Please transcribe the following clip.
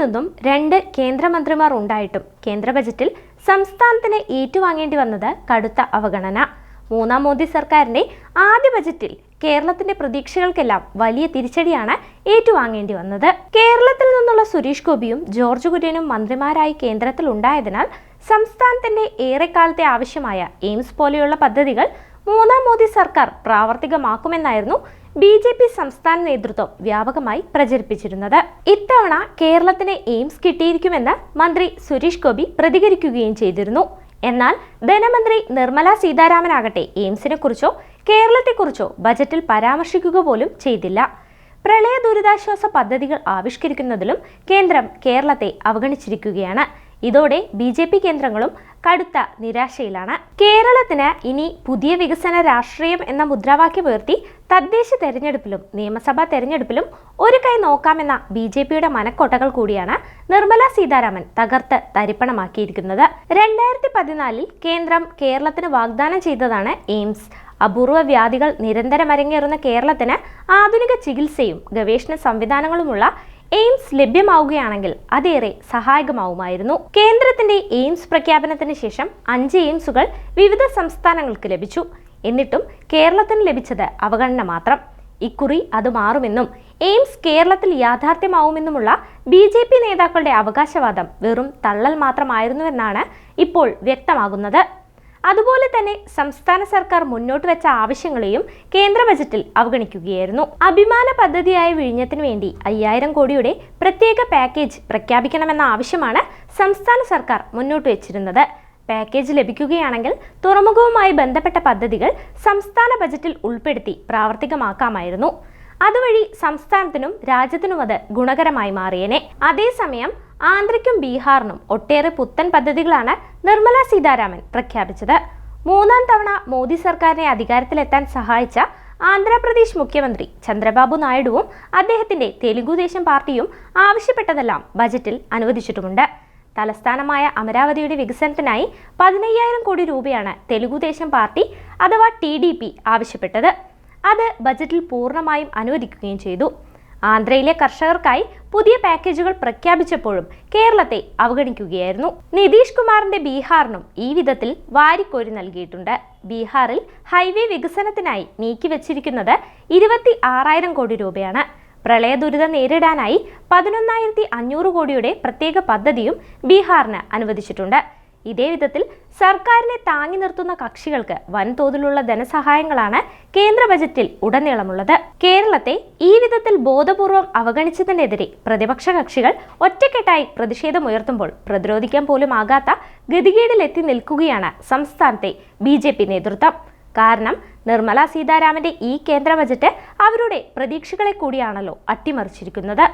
നിന്നും രണ്ട് കേന്ദ്രമന്ത്രിമാർ ഉണ്ടായിട്ടും കേന്ദ്ര ബജറ്റിൽ സംസ്ഥാനത്തിന് ഏറ്റുവാങ്ങേണ്ടി വന്നത് കടുത്ത അവഗണന. മൂന്നാം മോദി സർക്കാരിന്റെ ആദ്യ ബജറ്റിൽ കേരളത്തിന്റെ പ്രതീക്ഷകൾക്കെല്ലാം വലിയ തിരിച്ചടിയാണ് ഏറ്റുവാങ്ങേണ്ടി വന്നത്. കേരളത്തിൽ നിന്നുള്ള സുരേഷ് ഗോപിയും ജോർജ് കുര്യനും മന്ത്രിമാരായി കേന്ദ്രത്തിൽ ഉണ്ടായതിനാൽ സംസ്ഥാനത്തിന്റെ ഏറെക്കാലത്തെ ആവശ്യമായ എയിംസ് പോലെയുള്ള പദ്ധതികൾ മൂന്നാം മോദി സർക്കാർ പ്രാവർത്തികമാക്കുമെന്നായിരുന്നു ബി ജെ പി സംസ്ഥാന നേതൃത്വം വ്യാപകമായി പ്രചരിപ്പിച്ചിരുന്നത്. ഇത്തവണ കേരളത്തിന് എയിംസ് കിട്ടിയിരിക്കുമെന്ന് മന്ത്രി സുരേഷ് ഗോപി പ്രതികരിക്കുകയും ചെയ്തിരുന്നു. എന്നാൽ ധനമന്ത്രി നിർമ്മല സീതാരാമനാകട്ടെ എയിംസിനെ കുറിച്ചോ കേരളത്തെക്കുറിച്ചോ ബജറ്റിൽ പരാമർശിക്കുക പോലും ചെയ്തില്ല. പ്രളയ ദുരിതാശ്വാസ പദ്ധതികൾ ആവിഷ്കരിക്കുന്നതിലും കേന്ദ്രം കേരളത്തെ അവഗണിച്ചിരിക്കുകയാണ്. ഇതോടെ ബി ജെ പി കേന്ദ്രങ്ങളും കടുത്ത നിരാശയിലാണ്. കേരളത്തിന് ഇനി പുതിയ വികസന രാഷ്ട്രീയം എന്ന മുദ്രാവാക്യം ഉയർത്തി തദ്ദേശ തെരഞ്ഞെടുപ്പിലും നിയമസഭാ തെരഞ്ഞെടുപ്പിലും ഒരു കൈ നോക്കാമെന്ന ബി ജെ പിയുടെ മനക്കോട്ടകൾ കൂടിയാണ് നിർമ്മല സീതാരാമൻ തകർത്ത് തരിപ്പണമാക്കിയിരിക്കുന്നത്. രണ്ടായിരത്തി പതിനാലിൽ കേന്ദ്രം കേരളത്തിന് വാഗ്ദാനം ചെയ്തതാണ് എയിംസ്. അപൂർവ വ്യാധികൾ നിരന്തരം അരങ്ങേറുന്ന കേരളത്തിന് ആധുനിക ചികിത്സയും ഗവേഷണ സംവിധാനങ്ങളുമുള്ള എയിംസ് ലഭ്യമാവുകയാണെങ്കിൽ അതേറെ സഹായകമാവുമായിരുന്നു. കേന്ദ്രത്തിന്റെ എയിംസ് പ്രഖ്യാപനത്തിന് ശേഷം അഞ്ച് എയിംസുകൾ വിവിധ സംസ്ഥാനങ്ങൾക്ക് ലഭിച്ചു. എന്നിട്ടും കേരളത്തിന് ലഭിച്ചത് അവഗണന മാത്രം. ഇക്കുറി അത് മാറുമെന്നും എയിംസ് കേരളത്തിൽ യാഥാർത്ഥ്യമാവുമെന്നുമുള്ള ബി ജെ പി നേതാക്കളുടെ അവകാശവാദം വെറും തള്ളൽ മാത്രമായിരുന്നുവെന്നാണ് ഇപ്പോൾ വ്യക്തമാകുന്നത്. അതുപോലെ തന്നെ സംസ്ഥാന സർക്കാർ മുന്നോട്ട് വെച്ച ആവശ്യങ്ങളെയും കേന്ദ്ര ബജറ്റിൽ അവഗണിക്കുകയായിരുന്നു. അഭിമാന പദ്ധതിയായ വിഴിഞ്ഞത്തിന് വേണ്ടി അയ്യായിരം കോടിയുടെ പ്രത്യേക പാക്കേജ് പ്രഖ്യാപിക്കണമെന്ന ആവശ്യമാണ് സംസ്ഥാന സർക്കാർ മുന്നോട്ട് വെച്ചിരുന്നത്. പാക്കേജ് ലഭിക്കുകയാണെങ്കിൽ തുറമുഖവുമായി ബന്ധപ്പെട്ട പദ്ധതികൾ സംസ്ഥാന ബജറ്റിൽ ഉൾപ്പെടുത്തി പ്രാവർത്തികമാക്കാമായിരുന്നു. അതുവഴി സംസ്ഥാനത്തിനും രാജ്യത്തിനും അത് ഗുണകരമായി മാറിയേനെ. അതേസമയം ആന്ധ്രയ്ക്കും ബീഹാറിനും ഒട്ടേറെ പുത്തൻ പദ്ധതികളാണ് നിർമ്മല സീതാരാമൻ പ്രഖ്യാപിച്ചത്. മൂന്നാം തവണ മോദി സർക്കാരിനെ അധികാരത്തിലെത്താൻ സഹായിച്ച ആന്ധ്രാപ്രദേശ് മുഖ്യമന്ത്രി ചന്ദ്രബാബു നായിഡുവും അദ്ദേഹത്തിന്റെ തെലുങ്കുദേശം പാർട്ടിയും ആവശ്യപ്പെട്ടതെല്ലാം ബജറ്റിൽ അനുവദിച്ചിട്ടുമുണ്ട്. തലസ്ഥാനമായ അമരാവതിയുടെ വികസനത്തിനായി പതിനയ്യായിരം കോടി രൂപയാണ് തെലുഗുദേശം പാർട്ടി അഥവാ ടി ഡി പി ആവശ്യപ്പെട്ടത്. അത് ബജറ്റിൽ പൂർണമായും അനുവദിക്കുകയും ചെയ്തു. ആന്ധ്രയിലെ കർഷകർക്കായി പുതിയ പാക്കേജുകൾ പ്രഖ്യാപിച്ചപ്പോഴും കേരളത്തെ അവഗണിക്കുകയായിരുന്നു. നിതീഷ് കുമാറിന്റെ ബീഹാറിനും ഈ വിധത്തിൽ വാരിക്കോരി നൽകിയിട്ടുണ്ട്. ബീഹാറിൽ ഹൈവേ വികസനത്തിനായി നീക്കിവച്ചിരിക്കുന്നത് ഇരുപത്തി ആറായിരം കോടി രൂപയാണ്. പ്രളയ ദുരിതം നേരിടാനായി പതിനൊന്നായിരത്തി അഞ്ഞൂറ് കോടിയുടെ പ്രത്യേക പദ്ധതിയും ബീഹാറിന് അനുവദിച്ചിട്ടുണ്ട്. ഇതേ വിധത്തിൽ സർക്കാരിനെ താങ്ങി നിർത്തുന്ന കക്ഷികൾക്ക് വൻതോതിലുള്ള ധനസഹായങ്ങളാണ് കേന്ദ്ര ബജറ്റിൽ ഉടനീളമുള്ളത്. കേരളത്തെ ഈ വിധത്തിൽ ബോധപൂർവം അവഗണിച്ചതിനെതിരെ പ്രതിപക്ഷ കക്ഷികൾ ഒറ്റക്കെട്ടായി പ്രതിഷേധമുയർത്തുമ്പോൾ പ്രതിരോധിക്കാൻ പോലും ആകാത്ത ഗതികേടിലെത്തി നിൽക്കുകയാണ് സംസ്ഥാനത്തെ ബി നേതൃത്വം. കാരണം നിർമ്മല സീതാരാമന്റെ ഈ കേന്ദ്ര ബജറ്റ് അവരുടെ പ്രതീക്ഷകളെ കൂടിയാണല്ലോ അട്ടിമറിച്ചിരിക്കുന്നത്.